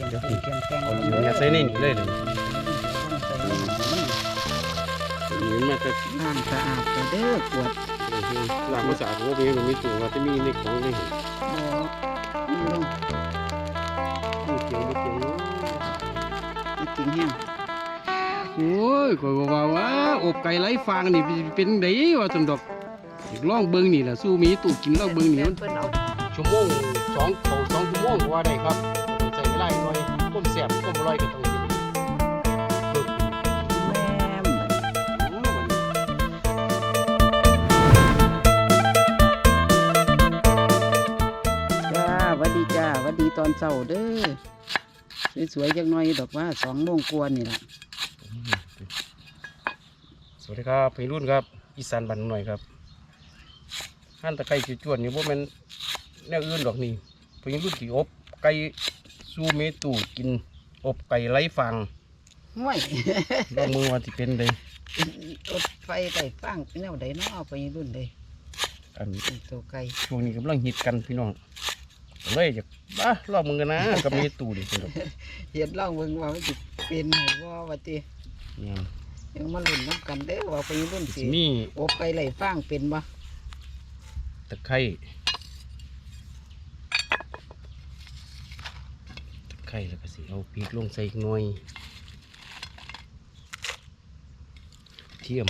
คียงปรุงเคียงแกงเอาอยู่เนี่ยใส่ในนี่เลยเลยใส่ในนี่มันนี่มันก็ล้างสะอาดไปเด้อกวดล้างมาสะอาดว่าเป็นมันมีตัวว่าจะมีในของในหัวบ่นี่ลงมีเกียงมีเกียงเนาะไปกินแห้งโอ้ยข่อยก็ว่าว่าอบไก่ไร้ฟางนี่เป็นไดว่าจังดอกลองเบิ่งนี่ล่ะสู้มีตู้กินลองเบิ่งนี่มันเพิ่นเอาชั่วโมงสองเขาสองชั่วโมงก็ว่าได้ครับ แมอร่อยก็ต้องเพิ่มแม่มจ้าวัดดีจ้าวัดดีตอนเช้าเด้อสวยๆจังหน่อยดอกว่าสองโมงกว่านี่แหละสวัสดีครับพี่รุ่นครับ อีสานบ้านหน่อยครับหั่นตะไคร้จวนนี่บ่แม่นแนวอื่นดอกนี่พี่รุ่นที่อบไก่สู้เมตูกิน อบไก่ไร้ฟางห่วยลองมือว่าสิเป็นไดรถไฟไต่ฟังเป็นแนวใดเนาะไปรุ่นใดอันเป็นตัวไกลช่วงนี้กำลังฮิตกันพี่น้องเลยจะบ้าลองมือกันนะกับเมตูดิพี่น้องเห็นเล่าเบิ่งว่ามันสิเป็นไหนว่าว่าติเนี่ยยังมาลุ้นน้ำกันเด้อว่าไปรุ่นสิสิมีโอบไก่ไหลฟางเป็นบ่ตะไคร้ตะ ไคร้แล้วก็สิเอาพริกลงใส่อีกหน่อยเทียม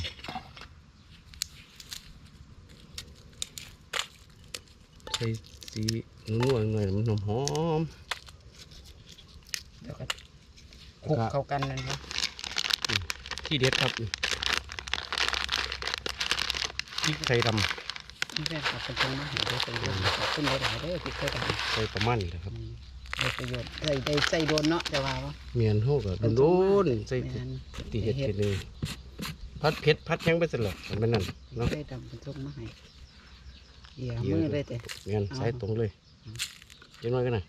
ใส่สีนัวๆหน่อยมันหอมหอมเดี๋ยวก็ๆคลุกแล้วก็เข้ากันนั่นบ่ที่เด็ดครับนี่พริกไทยดนี่แม่ขอบคุณมาให้ได้ประโยชน์ขอบคุณหลายๆเด้อที่เคยทำำใส่ประมาณนี้นะครับ ได้ประโยชน์ได้ได้ใส่โดนเนาะแต่ว่าว่าเมียนโฮก็โดนๆใส่แม่นตีเห็ดเห็ดเลยพัดเผ็ดพัดแข็งไปสลับมันเป็นนั่นเนาะได้ดำเป็นทุกมาให้เหยียเหยียบมือเลยแต่ เมียนเอาใส่ตรงเลยอืมเดี๋ยังน้อยกันนะ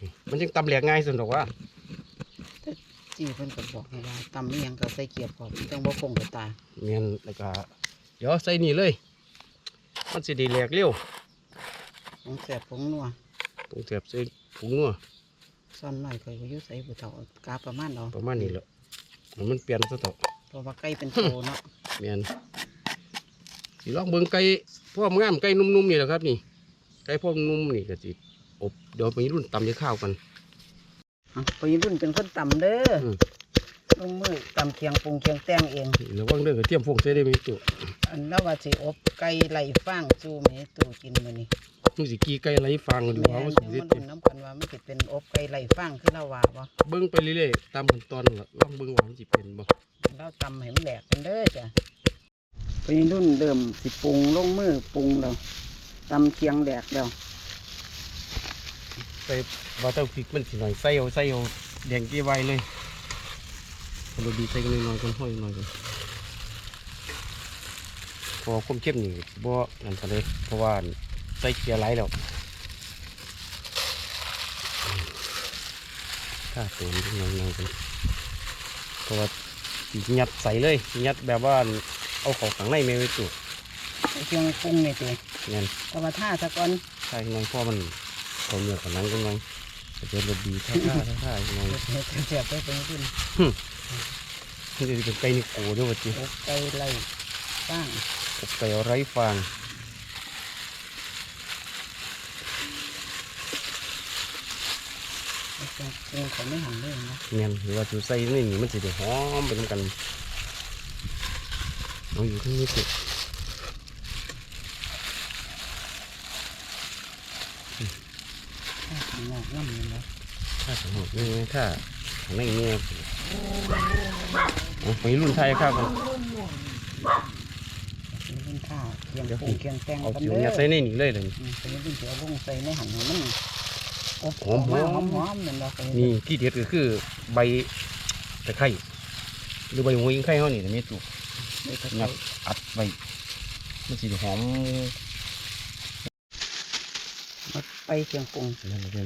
นี่มันจึงตำแหลกง่ายสุดหรอกว่าจี้เพิ่นก็บอกให้ว่าตำนี่ยังก็ใส่เกียบพร้อมจังบ่คงกับตาเมียนแล้วก็เดี๋ยวใส่นี่เลย มันสิไดีแหลกเร็วของแสบของนัว ตรงเสียบใส่ผงนัวซ่อนหน่อยเคยก็อยุ่ใส่บุเฒ่ากาประมาณเนาะประมาณนี้แหละให้มันเปลี่ยนซะเถอะเพราะว่าไก่เป็นโตเนาะเมียนสิลองเบิ่งไก่พ่อมงามไก่นุ่มๆนี่แหละครับ นี่ ไก่พ่อมนุ่มนี่ก็สิอบเดี๋ยวไปรุ่นตำจะข้าวกันอะไปรุ่นเป็นคนต่ำเด้ออมลงมือต่ำเคียงปรุงเคียงแต้งเองระวังเด้อกระเทียมพวกใส่ได้ไหมตัวอันแล้วว่าสิอบไก่ไหลฟางจูแม่ตู่กินมื้อนี้ มึงสิกี้ไก่ไรฟังดูแม่ว่ามันยัสิงเด็มาดลุ้นน้ำกันว่ามันสิเป็นอบไก่ไหลฟางคือเราว่าบ่เบิ่งไปเรื่อยๆตามขั้นตอนล่ะลองเบิ่งว่ามันสิเป็นบ่เราตำให้มันแหลกกันเด้อจ้ะไปรุ่นเดิมสิปรุงลงมือปรุงแล้วตำเคียงแหลกแล้วใส่ว่าเต้าพริกมันสิหน่อยใส่เอาใส่เอาแดงกี่ไว้เลยเราดีใส่กันหน่อยๆก่อนห้อยหน่อยก่อนเพอความเข้มนี่บ่นั่นปานใดเพราะว่า ใส่เกลือหลายแล้วถ้าตัวนี้หน่อยๆกันเพราะว่าสิยัดใส่เลยยัดแบบว่าเอาเข้าข้างในแม่ไว้ตัวเคียงปรุงนี่ติงั้นก็มาท่าซะก่อนใช่น้อยพ่อมันเขาเหนือกับนังกันไงจะรสดีท่าท่าท่าท่ายังไงเฮ็ดให้แซ่บไปเป็นรุ่นมันจะเป็นไก่นิโก้ด้วยวะจีอบไก่ไหลฟางอบไก่ไร้ฟาง เคียงเขาไม่หันเลยนะเงี้ยหรือว่าจูใส่นี่นี่มันจะได้หอมไปด้วยกันเอาอยู่ที่นี่สิข้างนอกน้ำนี่นะถ้าสมมตินี่ถ้าข้างในเงี้ยเอาไปรุ่นไทยครับผมเป็นรุ่นข้าวเคียงปรุงเคียงแตงเอากันจิ๋วเด้เนี่ยอใส่ในนี่เลยเลยอืมเป็นรุ่นเสียวลงใส่ในหันให้มัน อบหอมๆหอมหอมๆนั่นดอกนี่ที่เด็ดก็คือใบตะไคร้หรือใบหัวยิงไข่เขานี่นะมีตุกนี่ตะงัไคร้บอัดไว้มันสิหอมมาไปเคียงปรุงนั่นเลย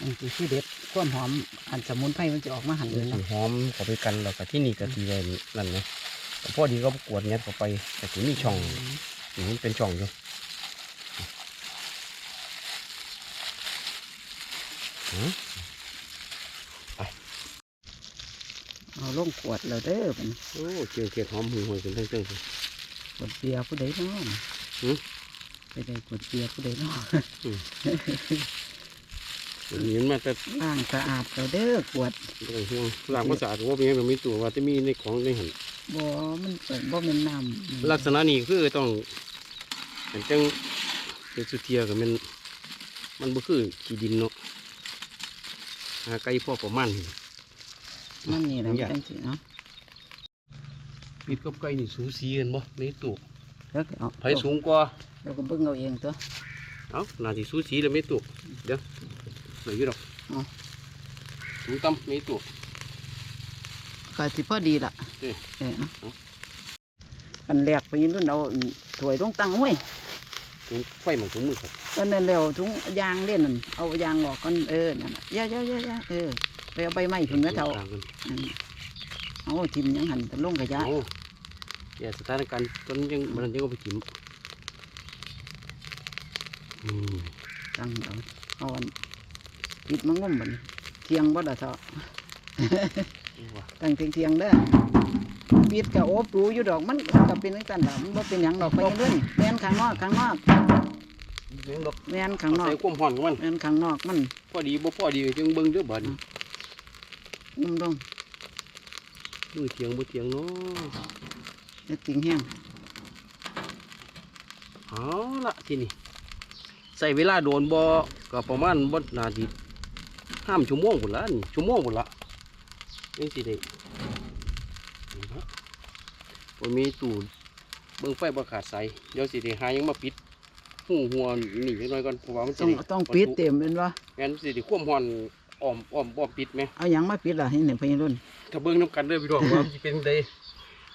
มันคือที่เด็ดความหอมอันสมุนไพรมันจะออกมาหันเลยมันนะสิหอมเข้าไปกันแล้วก็ที่นี่ก็ทีไว้นั่นนะแต่พอดีก็กวดเงี้ยเข้าไปแต่ถึมีช่องนี่มันเป็นช่องอยู่ ฮะ เอา ลงขวดแล้วเด้อมันโอ้เจียวเขียดหอมหือหวยกันทั้งเจังเลยขวดเบียร์ผู้ใดเนาะหือไปได้ขวดเบียร์ผู้ใดเนาะเห็นมาแต่ล้างสะอาดแล้วเด้อขวดบ่ต้องห่วงล้างภาษาว่าเป็นหยังเรามีตัวว่าจะมีในของในหันบ่มันเปิดบ่แม่นน้ำลักษณะนี้คือต้องเห็นจังเป็นสุเทียกับมันมันบ่คือขี้ดินเนาะหาไก่พ่อประมาณนี่ มันนี่แหละอย่างจังสิเนาะปิดกับไก่นี่สูสีกันบ่ในตู้แล้วก็เอาไผสูงกว่าแล้วก็เบิ่งเอาเองตัวเอ้าน่าสิสูสีแล้วไม่ตู้เดี๋ยวเหลืออยู่ดอกเอาสูงต่ำไม่ตู้ก็สิพอดีล่ะเอ้ยเออเอาเอาอันแรกไปยืนรุ่นเอาถ้วยลงตั้งไว้สูงไฟมันสูงมือครับก็นั่นแล้วถุงยางเล่นนั่นเอายางออกก่อนเออนั่นน่ะย่าย่าย่าย่าเออ ไปเอาใบไม้ถึงแม่เท่าต่างกันอืมเอาทิมยังหันแต่ลงกระยะเอาอย่าสถานการณ์ตอนนยังมันยังเอาไปจิ้มอืมตั้งเอาเอาอันปิดมังงมบัดนเทียงบ่ละเท่าเอาว่ะตั้งเทียงเทียงๆเด้อปิดกะโอบดูอยู่ดอกมันก็เป็นจังซั่นล่ะมันบ่เป็นหยังดอกไปเรื่อยแม่นข้างนอกข้างนอกเลี้ยงดอกแม่นข้างนอกใส่ความห่อนของมันแม่นข้างนอกมัน พอดีบ่พอดีจึงเบิ่งเด้อบัดนี้ นุ่มดงมือเทียงบ่เทียงเนาะจะติงแห้งเอาละทีนี้ใส่เวลาโดนบ่ก็ประมาณบ่นาทีห้ามชั่วโมงพุ่นละนี่ชั่วโมงพุ่นละนี่สิได้นี่ฮะบ่มีตู้เบิ่งไฟบ่ขาดสายเดี๋ยวสิได้หาหยังมาปิดหูหัวนี่จักหน่อยก่อนเพราะว่ามันสิต้องได้ต้องปิดเต็มเป็นว่าแม่นสิได้ความร้อน อ้อมอ้อมอ้อมปิดไหมเอาหยังมาปิดล่ะให้หนึ่งพยรุ่นถ้าเบิ่งน้ำกันเด้อพี่น้องว่ามันสิเป็นจังได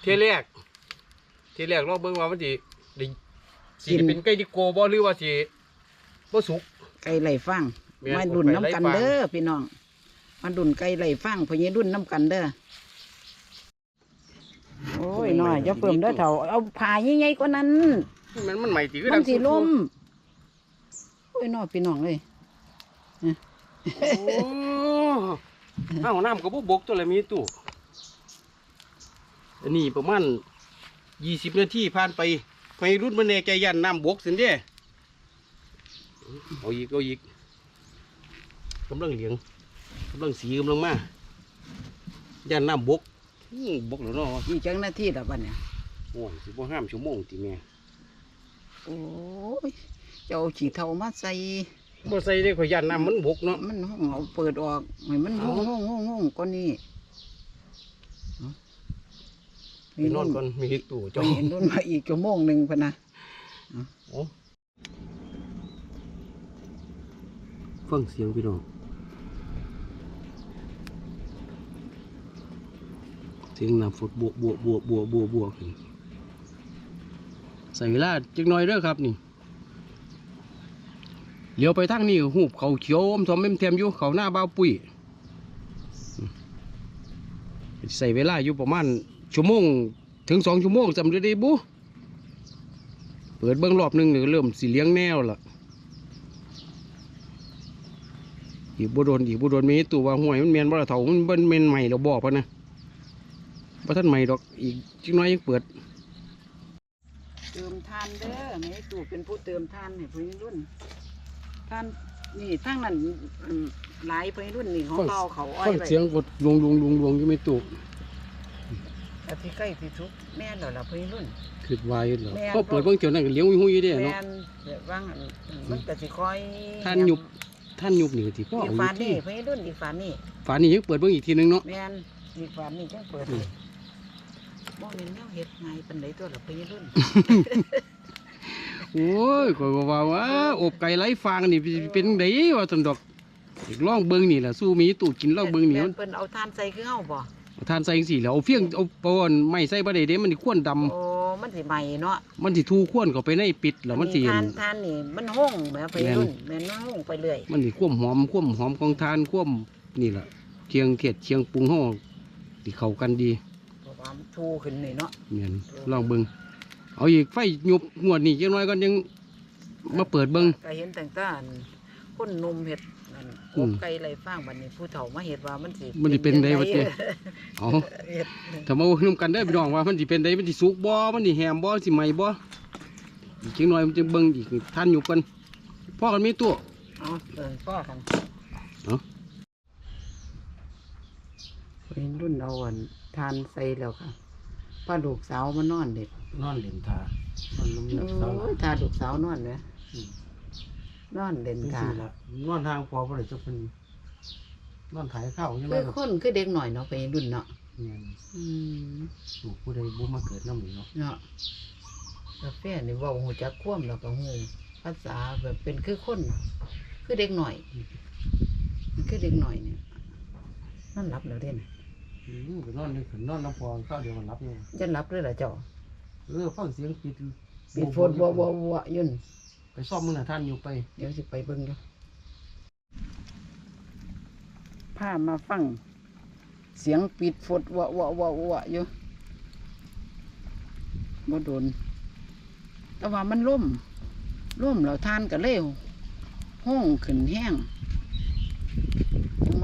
เที่ยแรกเที่ยแรกเราเบิ่งว่ามันสิได้สิได้เป็นไก่ดิโกบ่หรือว่าสิบ่สุก ไก่ไหลฟังแม่นมาดุนน้ำกันไก่ไหลฟังเด้อพี่น้องมาดุนไก่ไหลฟังพยรุ่นน้ำกันเด้อโอ้ยน้อยอย่าเพิ่มเด้อเถ่าเอาผ่าใหญ่ๆกว่านั้นมันมันใหม่ติคือมันงสิสุดๆลมโอ้ยน้อยพี่น้องเลย โอ้อ้าวน้ำก็บ่บกตัวละมีตู้อันนี้ประมาณ20นาทีผ่านไปไฟรุ่นมันแน่ใจยันน้ำบกสินเด้เอาอีกเอาอีกกำลังเหลียงกำลังสีกำลังมายันน้ำบกอื้อบกแล้วเนาะอีกจังนาทีละบัดเนี่ยโอ้ยสิบ่ห้ามชั่วโมงติแม่โอ้ยเจ้าฉีเท่ามาใส่ บ่ใส่ได้ข่อยยันน้ำมันบกเนาะมันห้องเอาเปิดออกให้มันห้องห้องห้องห้องก้อนนี้ไปนอนก่อนมีตู้จะเจ้าเห็นรุ่นมาอีกชั่วโมงหนึ่งพะนะโอ้ฟังเสียงพี่น้องเสียงน้ำฝนบวกบวกบวกบวกบวกบวกขึ้นใส่เวลาจักหน่อยเด้อครับนี่ เลี้ยวไปทางนี้หูบเขาเขียวอมทอมเมมเทมอยู่เขาหน้าบ้าปุ้ยใส่เวลาอยู่ประมาณชั่วโมงถึงสองชั่วโมงจำได้บุเปิดเบิ้องรอบหนึ่งนี่ก็เริ่มสีเลี้ยงแนวละอีกบุโดนอีกบุโดนมีตัวว่าห่วยมันเมียนบ่ละเถามันเป็นเมนใหม่เราบอกพะนะว่าท่านใหม่ดอกอีกจักหน้อยยังเปิด เติมทานเด้อแม่ตู่เป็นผู้เติมทานให้พยรุ่น ทานนี่ทั้งนั้นอืมหลายพยรุ่นนี่ของเราเขาอ้อยฟังไว้เสียงกดลวงลวงลวงลวงอยู่ไม่ตู้แต่ที่ใกล้ที่ทุกแม่นแล้วล่ะพยรุ่น คือวายเหรอแม่น ก็เปิดเบิ้งเกี่ยวนั่นก็เลี้ยงหุ้ยๆเด้แม่เนาะนแบบว่างอันมันก็สิคอยท่านยุบ ท่านยุบนี่ที่พ่ออีเอากอฝายู่นี่ที่พยรุ่นอีกฝานี่ ฝานี่ยังเปิดเบิ้งอีกทีนึงเนาะ แม่นอีกฝานี่จังเปิดอืม บ่เป็นแนวเฮ็ดไงปานใดตัวละพยรุ่น โอ้ยก็ว่าว่าอบไก่ไร้ฟางนี่เป็นไดว่าตันดอกอีกลองเบิ้งนี่แหละสู้มีตู้กินลองเบิ้งนี่มันเพิ่นเอาทานใส่คือเฮาบ่เอาทานใส่จังซี่แหล้วเอาเฟียงเอาปอนไม่ใส่บ่ได้เด้มันสิควนดำโอ้มันสิใหม่เนาะมันสิทูควนเข้าไปในปิดแล้วมันสิทานทานนี่มันห้องแหม่ไปรุ่นแม่นมันห้องไปเรื่อยมันสิความหอมความหอมของทานความนี่ล่ะเคียงเขียดเคียงปรุงห้อสิเข้ากันดีเพราะว่ามันทูขึ้นนี่เนาะแม่นลองเบิ่ง เอาอีกไฟยุบงวดนี่จังน้อยก่อนยังมาเปิดเบิ่งก็เห็นแต่งแต่อันคนหนุ่มเฮ็ดนั่นอืกมบไก่ไรฟางบัดนี้ผู้เฒ่ามาเฮ็ดว่ามันสิมันสิเป็นไดจั่งวะเจ้เอาเฮ็ดถ้ามานุ่มกันได้อพี่น้องว่ามันสิเป็นไดมันสิสุกบ่มันสิแหมบ่สิไหมบ่อีกจังหน่อยมันจะเบิ่งอีกท่านอยู่กันพ่อกันมีตัว เอาเออพ่อกันเอาเป็นรุ่นเอาอันทานใส่แล้วค่ะ ป้าลูกสาวมานอนเด็กนอนเล่นทานอนน้ำโเลือดเศร้าอ้ยทาลูกสาวนอนไหมอืมนอนเล่นเป็นทาสิละนอนทางพอบ่ได้จะเป็นนอนถ่ายข้าวใช่ไหมคือครับคนคือเด็กหน่อยเนาะไปรุ่นเนาะเนี่ยอืมลูกผู้ใดบ่มาเกิดน้ำหนึ่งเนาะเนาะกาแฟนี่เว่าหูจักคว่ำแล้วก็หูภาษาแบบเป็นคือคน คือเด็กหน่อย มันคือเด็กหน่อยเนี่ยนอนหลับแล้วเด่น อืมไปนอนนี่ขึ้นนอนน้ำพอข้าวเดียวมันรับอยู่จะหลับเลยเหรอเจ้าเออฟังเสียงปิดปิดโฟนวัววัววัวยุ่นไปซ่อมมือน่ะท่านอยู่ไป เดี๋ยวสิไปเบิ่งอยู่พามาฟัง เสียงปิดฟดวะวะวะวะอยู่บ่โดน แต่ว่ามันล่มล่มแล้วทานก็เร็วห้องขึ้นแห้งต้อง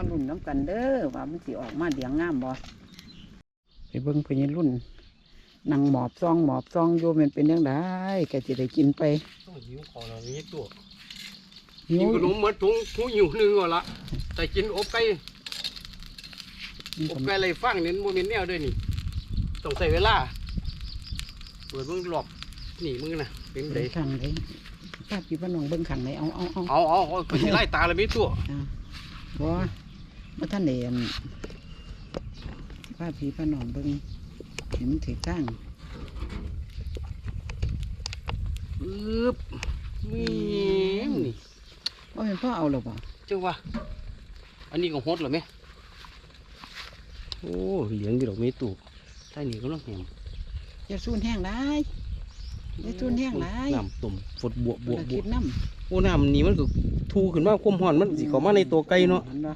มาลุ่นน้ำกันเด้อว่ามันสิออกมาเดียงงามบ่ไปเบิ่งเพนรุ่นนั่งหมอบซองหมอบซองโยแมันเป็นยังไงก็จะได้กินไปต้องหิวคอเรานี้ตัวหิกินวขนมเหมือนถุงถุงหิวหนึงก็ละแต่กินอบไก่อบไก่อะไรฟังเนี่ยมันบ่แม่นแนวเด้วยนี่ต้องใส่เวลาเปิดเบิ่งรอบนี่มึงน่ะเป็นไดเบิ่งขังเลยป้าพี่ป้าน้องเบิ่งขังไหนเอาเอาเอาเอาเอาเอาไปสิไล่ตาละมีตัว บ่บ่ท่านเห็นป้าพี่ป้าน้องเบิ่งเห็นมันถือก้างอึบมีนี่ว่าเป็นพ่อเอาหรอบ่จังว่าอันนี้ก็ฮดเหรอแม่โอ้เหลียงอยู่ดอกมีตู้ใต้นี่ก็ต้องแหมจะสูนแห้งได้ได้ทุนแห้งหลายน้ำต้มฝดบวบบวเราบวคิบดน้โอ้น้ำนี่มันก็ทูขึ้นมาความร้อนมันสิเข้ามาในตัวไก่เนาะห็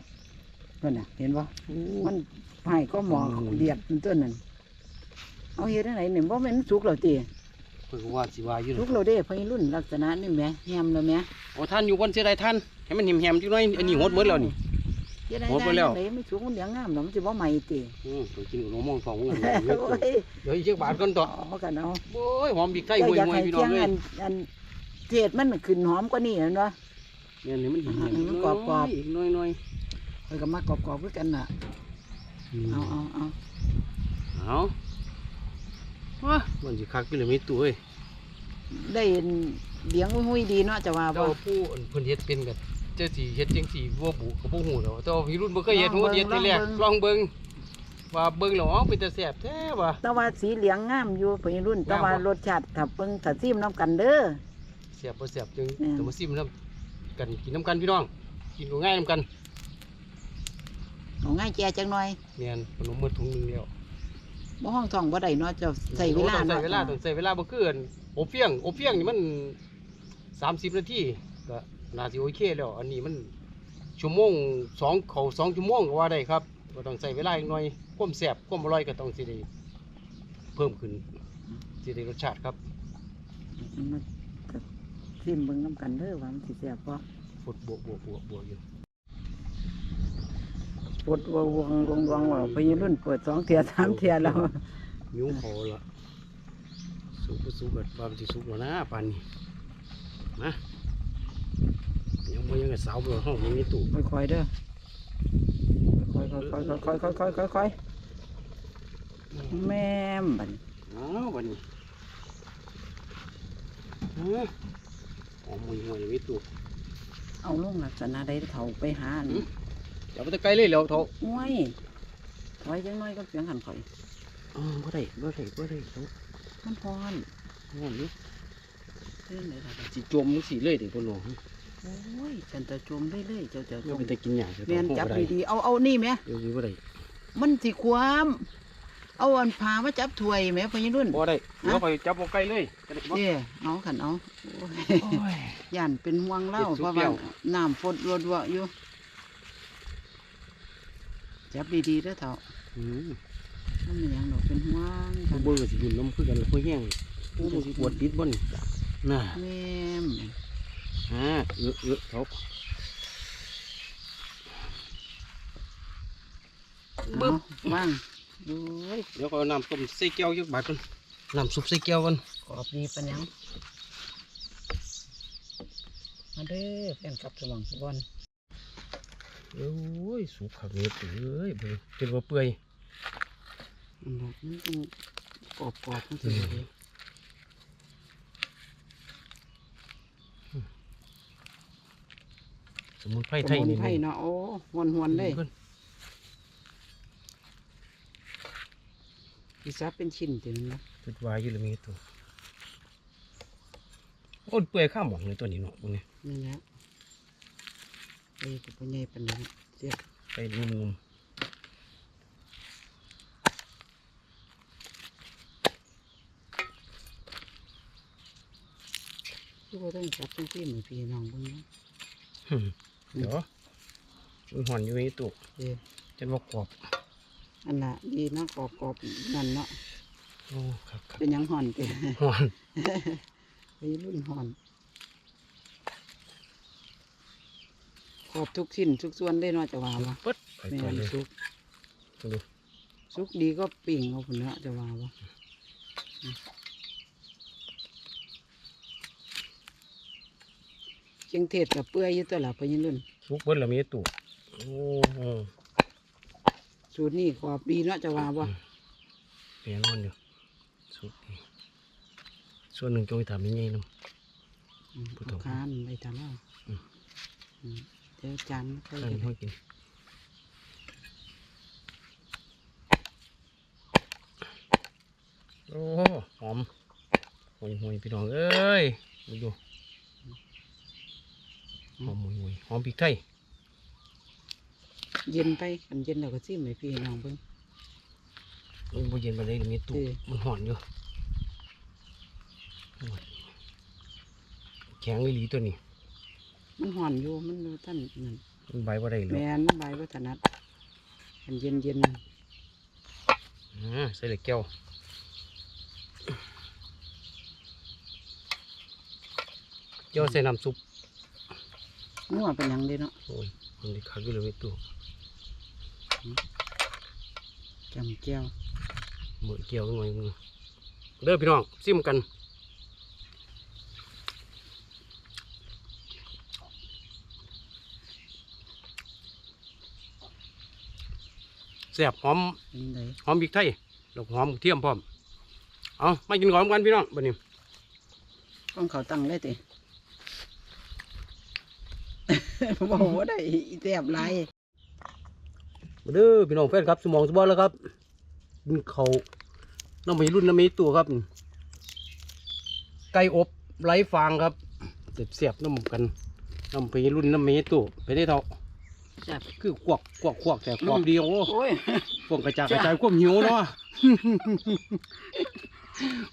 นบ่นั่นน่ะเห็นบ่โอ้มันไผ่ก็หมออืมเดียดมันตัวนั้นเอาเฮ็ดจังไหนเนี่ยบ่แม่นสุกแล้วติเพิ่นก็ว่าสิว่าอยู่สุเนาะกแล้วเด้พอยรุ่นลักษณะนี่แหมแฮมแล้วแหมโอ้ท่านอยู่คนเสียดายท่านให้มันแหมๆจังหน่อยอันนี้ฮดเบิดแล้วนี่เฮ็ดได้หมดไปแล้วได้ไม่สุกมันเหลืองงามเนาะมันสิบ่ใหม่ติอือไปกินขนมมองสองกันโอ้ยเดี๋ยวอีกจักบาทก่อนต่อเอากันเอาโอ้ยหอมบีไก่เจ้าห่วยอยากห่วยให้พี่น้อเที่งยงเลยอันอันเศษมันขึ้นหอมกว่านี้เห็นบ่เนี่ยนี่มันหิอ่ามันกรอบๆอีกหน้อย เพิ่นก็มากรอบๆคือกันน่ะๆเอาเอาเอาเอาว้ามันสิคักอยู่เลยมีตู้เอ้ยได้เลี้ยงหุ้ยๆดีเนาะจะว่าเจ้าบ่ผู้อันเพิ่นเฮ็ดเป็นกันเจ้าสิเฮ็ดจังสี่บ่บุก็บ่ฮู้ดอกแต่ว่าพี่รุ่นบ่เคยเฮ็ดฮู้เฮ็ดทีแรกลองเบิ่งว่าเบิ่งแล้วอ๋อเป็นตาแซ่บแท้ว่ะแต่ว่าสีเหลืองงามอยู่เพิ่นรุ่นแต่ว่ารสชาติถ้าเบิ่งถ้าซิมน้ำกันเด้อแซ่บบ่แซ่บจึงแม่นต้องมาซิมนํกันกินนํกันพี่น้องกินก็ง่ายนํกัน เอาง่ายแจจังหน่อยแม่นขนมหมดถุงหนึงแล้วบ่ห้องท้องบ่ได้เนาะเจะใส่เวลาต้องใส่เนาะเวลาต้องใส่เวลาบ่คืออันอบเฟียงอบเฟียงนี่มัน30นาทีก็น่าสิโอเคแล้ว อันนี้มันชั่วโมงสองเขาสองชั่วโมงก็ว่าได้ครับก็ต้องใส่เวลาอีกหน่อยความแซ่บความอร่อยก็ต้องสิได้เพิ่มขึ้นสิได้รสชาติครับมันก็ซิมเบิ่งน้ำกันเด้อว่ามันสิแซ่บบ่ฟดบวกบวกบวกบวกอยู่ ปวดวงวงวงวงว่าเพิ่นรุ่นเปิดสองเทียสามเทียแล้วนิ้วคอละสุกสุกก็ว่ามันสิสุกแล้วนะปานนี้นะยังบ่ยังกับสาวเบ่ห้องมันมีตู้ค่อยๆเด้อค่อยๆค่อยๆค่อยค่อยค่อยค่อยแม่มบันี้อ้าวบัดนี้อ๋อมวยมวยมีตู้เอาลงลักษณะใดเฒ่าไปหาอัน อืมอย่าไปตะไกลเลยแล้วเถอะโอ้ยถอยจังน้อยก็เสียงหันข่อยอ๋อบ่ได้บ่ได้บ่ได้เถอะมันพรงอนนี่เรื่องไหนล่ะสิจมสิเลยเด้พ่อน้องโอ้ยฉันจะจมเรื่อยๆเจ้าจะจยังมไปแต่กินหญ้าเถอะแม่นเถอะจับบ่ได้ดีๆเอาเอานี่ไหมเดี๋ยวนี้บ่ได้มันสิความเอาอันพามาจับถ้วยไหมพญรุ่นบ่ได้เดี๋ยวไปจับบ่ไกลเลยจะได้บ่เด้เอาขันเอาโอ้ย โอ้ย ย่านเป็นห่วงเล่าเด็ดสุดเพราะเปรี้ว่ายวน้ำฝนรัวๆอยู่ จับดีๆด้อเถาะอืมมันมีอย่างดอกเป็นห่วงกันเบอร์สิบุญน้ำคือกันแล้วค่อยแห้งปูสิปวดติดบ่นน่ะแม่มอ่าเออเออเถาะบึ้บว่างดูเดี๋ยวก็นำต้มใส่แก้วยักบาดกันนำซุปใส่แก้วกันขอบดีปัญญามาเด้อแฟนกลับสว่างสบอน โอ้ยสุกขักเนื้อเปื่อยเบิ่งเป็นว่าเปื่อยอันนั้นมันต้องกรอบกรอบๆมันสิเลยสมุนไพรสไทยมุนนี่ไพรเนาะโอ้หวนหวนๆเลยพิ่นอีซับเป็นชิ้นถึงนะคิดว่าอยู่แล้วมีตัวโอ้ยเปื่อยข้ามหมองเลยตัวนี้เนาะพวกนี้นี่นะ เอ้ยกับพ่อใหญ่ปานนั้นเสียบไปนุ่มคือว่าต้องจับต้องจิ้มให้พี่น้องเบิ่งเนาะๆหึเดี๋ยวมันหอนอยู่ในตู้เด้อจนว่ากรอบอันน่ะดีเนาะกรอบกรอบๆนั่นเนาะโอ้ครับครับเป็นหยังห่อนเด้อหอน ไปรุ่นห่อน กรอบทุกชิ้นทุกส่วนได้เนาะจะว่าบ่ปึ๊ดไปแม่ต่อนเลยสุกดูสุกดีก็ปิ่งเอาพุ่นเนาะจะว่าบ่เชียงเทศกับเปื่อยอยู่ตัวละพะยินรุ่นซุกเบิ้ลแล้วมีตู้โอ้โหสูตรนี้กรอบดีเนาะจะว่าบ่เปลี่ยนมันอยู่สุกดีส่วนหนึ่งจงไปทำยังไงน้อืมพุทธเอาคานไปทำเอาอืมอืมเดี๋ยวจานใส่ำข้างกันห้องกินโอ้หอมหวยหวยพี่น้องเอ้ยดูดูหอมหวยหวยหอมพริกไทยเย็นไปอันเย็นแล้วก็ซิมให้พี่น้องเบิ่งมันบ่เย็นไปเลยมีตู้เออมันหอนอยู่โอ้ยแข็งอีหลีตัวนี้ มันห่อนอยู่มันบ่ท่านนั่นมันใบบ่ได้หรอกแม่นใบวัฒนัดอันเย็นเย็นอ่าใส่เหล็กแก้วแก้วใส่น้ำซุปนัวเป็นหยังเด้เนาะโอ้ยมันดีคักอยู่เลยมีตู้จำแก้ว เหมือนแก้วหน่อยมือเด้อพี่น้องซิมกัน แซ่บหอมเป็นไดหอมพริกไทยแล้วก็หอมกระเทียมพร้อม เอามากินของกันพี่น้องบัดนี้ต้องเขาตั้งเลยติบอกว่าได้อีแทบหลายมาเด้อพี่น้องแฟนครับ สมองสบอแล้วครับกินเขาวน้ำมีรุ่นน้ำมีตัวครับ ไก่อบไร้ฟางครับเสียบเสียบน้ำกันน้ำมีรุ่นน้ำมีตัวไปได้เท่า แซ่บคือควักควักควักแต่ความเดียวโอ้โอ้ยพวกกระจายกระจายความหิวเนาะ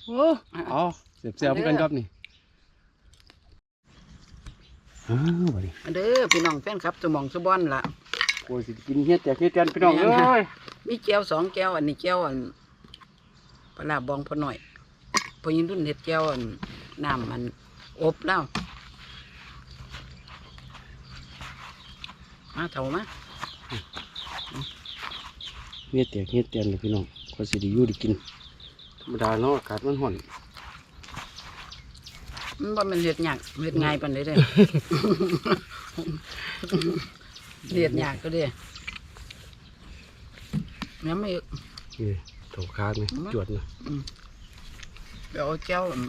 โอ้เอาเสียบเสียบกันครับนี่อ้าวบัดนี้อันเด้อพี่น้องแฟนครับสมองสบอนล่ะโอ้ยสิกินเฮ็ดแต่เฮ็ดกันพี่น้องแม่เอ้นนะยมีแก้วสองแก้วอันนี้แก้วอันปลาร้าบองพอหน่อยพอยินรุ่นเห็ดแก้วอันน้ำมันอบแล้ว มาเถามาเฮ็ดแต่เฮ็ดแต่เลยพี่น้องก็สิได้อยู่ได้กิน ธรรมดาเนาะอากาศมันร้อนมันบ่แมันเห็ดยากเห็ดง่ายปานใดเด้เห็ดยากก็เด้เนี่ยไม่ นี่โถขาดไหมอืม จวดนะเดี๋ยวเอาแก้วอัน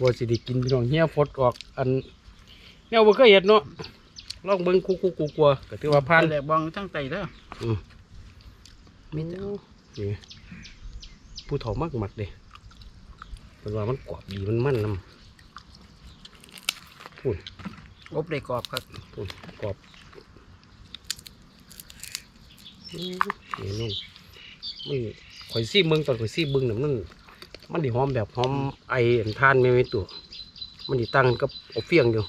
ว่าสิได้กินพี่น้องเฮียฟดออกอันแนวบ่เคยเฮ็ดเนาะ ลองเบิ่งคุกๆกลัวๆก็ถือว่าผ่านแหลกบองทั้งไตเด้ออืมมีแต่นี่ผู้เฒ่ามากมักเด้เป็นว่ามันกรอบดีมันมันนำพูนอบได้กรอบครับพูนกรอบอืมนี่นุ่นมันข่อยซี่เบิ่งตอนข่อยซี่เบิ่งน่ะมันมันไดิหอมแบบหอมไออันทานไม่ไม่ตัว มันไดิตั้งกับอบเฟียงอยู่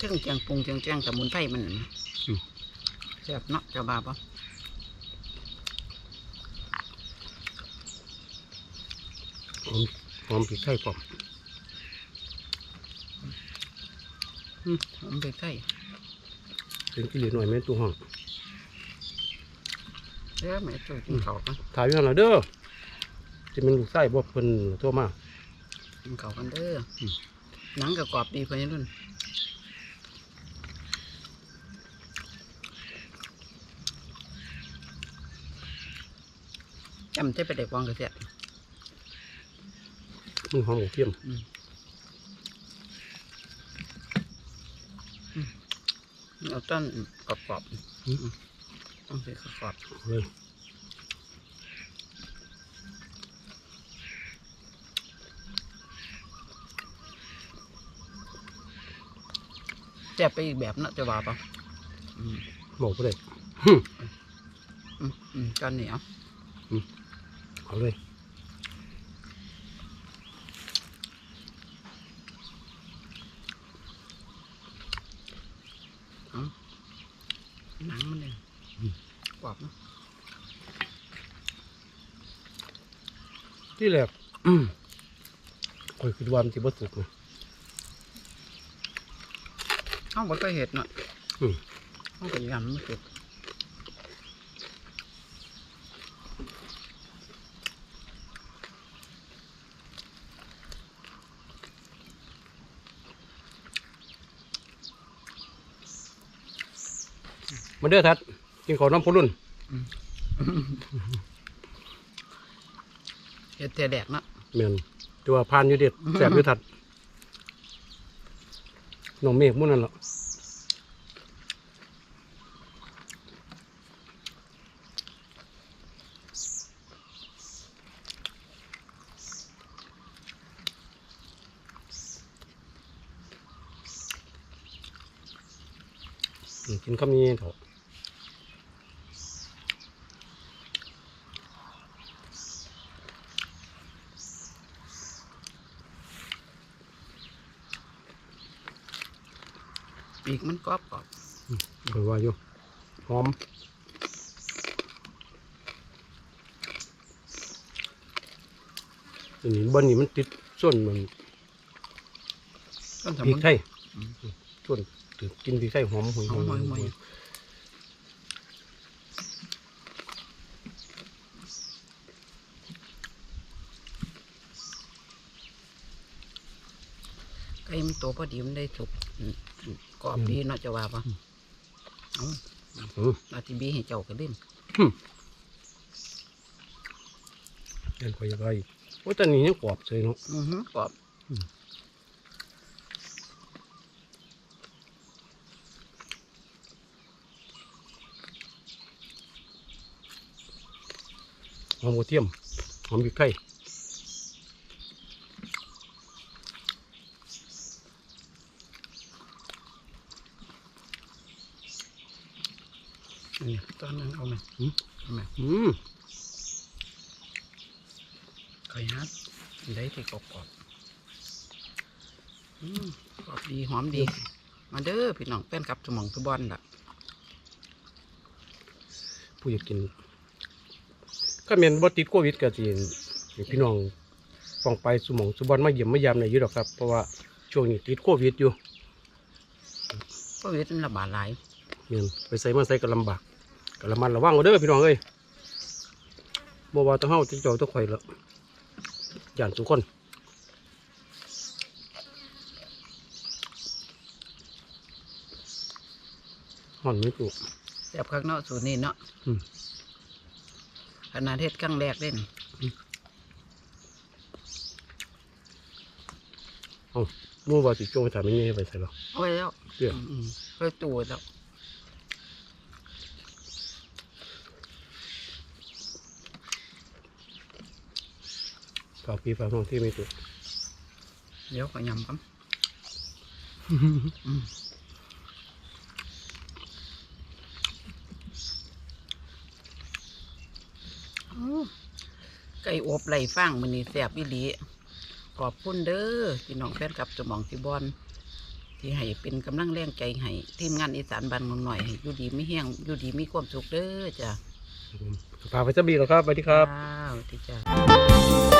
ถึงแจงปรุงแจงแจงสมุนไพรมันนั่นนะแซ่บเนาะเจ้าบาปะหอมหอมพริกไทยพร้อมอืมผมไปใกล้ถึงกินเหลือหน่อยแม่นตัวห้องเด้อแม่จุกินข้าวกันถ่ายอยู่หั่นล่ะเด้อสิเป็นลูกไส้บ่เพิ่นโทรมากินข้าวกันเด้ออมหนังก็กรอบดีเพิ่นรุ่น จำได้ไปได้กวางกระเสียมันหอมกระเทียมเอาต้นกรอบๆอืมต้องเป็นกรอบเลยๆแซ่บไปอีกแบบเนาะจะว่าปะอืมบอกบ่ได้อืมอืมจานเหนียว เอาเลยหนังมันเลยกรอบเนาะที่แรกอืมข่อยคิดว่ามันสิบ่สุกนะห้องบ่เคยเห็ดเนาะอืมห้องเป็นยำมันสุก มาเด้อทัดกินข้าวน้ำพอรุ่นเห็ดเทแดกเนาะแม่นแต่ว่าพานอยู่เด็ดแซ่บอยู่ทัดน้องเมฆหมู่นั่นล่ะอืมกินข้าวมีเถอะ ปีกมันกรอบกรอบเออว่าอยู่หอมอันนี้บนนี่มันติดส่วนมันต้นสพริมุกนไทยส่วนถือกินพริกไทยหอมหอยหอมหอยหอยไก่มั นโตพอดีมันได้สุกอืมอืมกรอบดีเนาะจะว่าปะเอาอืมอาทิบีให้เจ้าก็เล่นเดินไปยังไงโอ้แต่นี่ยังกรอบเลยเนาะอือหือกรอบหอมกระเทียมหอมพริกไทย นี่ต อนนั้นเอาไหมเอาไหมอืมเคยฮัดได้ที่กรอบกรอบๆอืมกรอบดีหอมดี มาเด้อพี่น้องแป้นกับสมองทุบอลล่ะผู้อยากกินก็เมนบ่ติดโควิดก็สิให้พี่น้องฟังไปสมองสุบอนมาเยี่ยมมายามในอยู่ดอกครับ เพราะว่าช่วงนี้ติดโควิดอยู่เพราะวิทย์มันระบาดหลายเมียนไปใส่มาใส่ก็ลำบาก ก็ระมัดระวังเอาเด้อพี่น้องเอ้ยบ่ว่าแต้องเฮาที่เจ้าต้องข่อยละย่านทุกคนห่อนไม่ถูกแซ่บข้างนอกสูตรนี้เนาะอืมขนาดเทศครั้งแรกเล่นหมู่ว่าสิจงไปถามยังไงไปใส่หรอเอาไว้แล้วเดี๋ยวอืมๆไปตูแล้ว ฝากพี่ฝากน้องที่ไม่ถูกเดี๋ยวก็ยำกันอืมอู้ไก่อบไหลฟางมันนี่แซ่บอีหลีขอบคุณเด้อพี่น้องแฟนคลับสมองที่บอลที่ให้เป็นกำลังแรงใจให้ทีมงานอีสานบ้านเมืองหน่อยให้อยู่ดีไม่แห้งอยู่ดีมีความสุขเด้อจ้ะฝากไปจะบีแล้วครับสวัสดีครับว้าวที่จ้ะ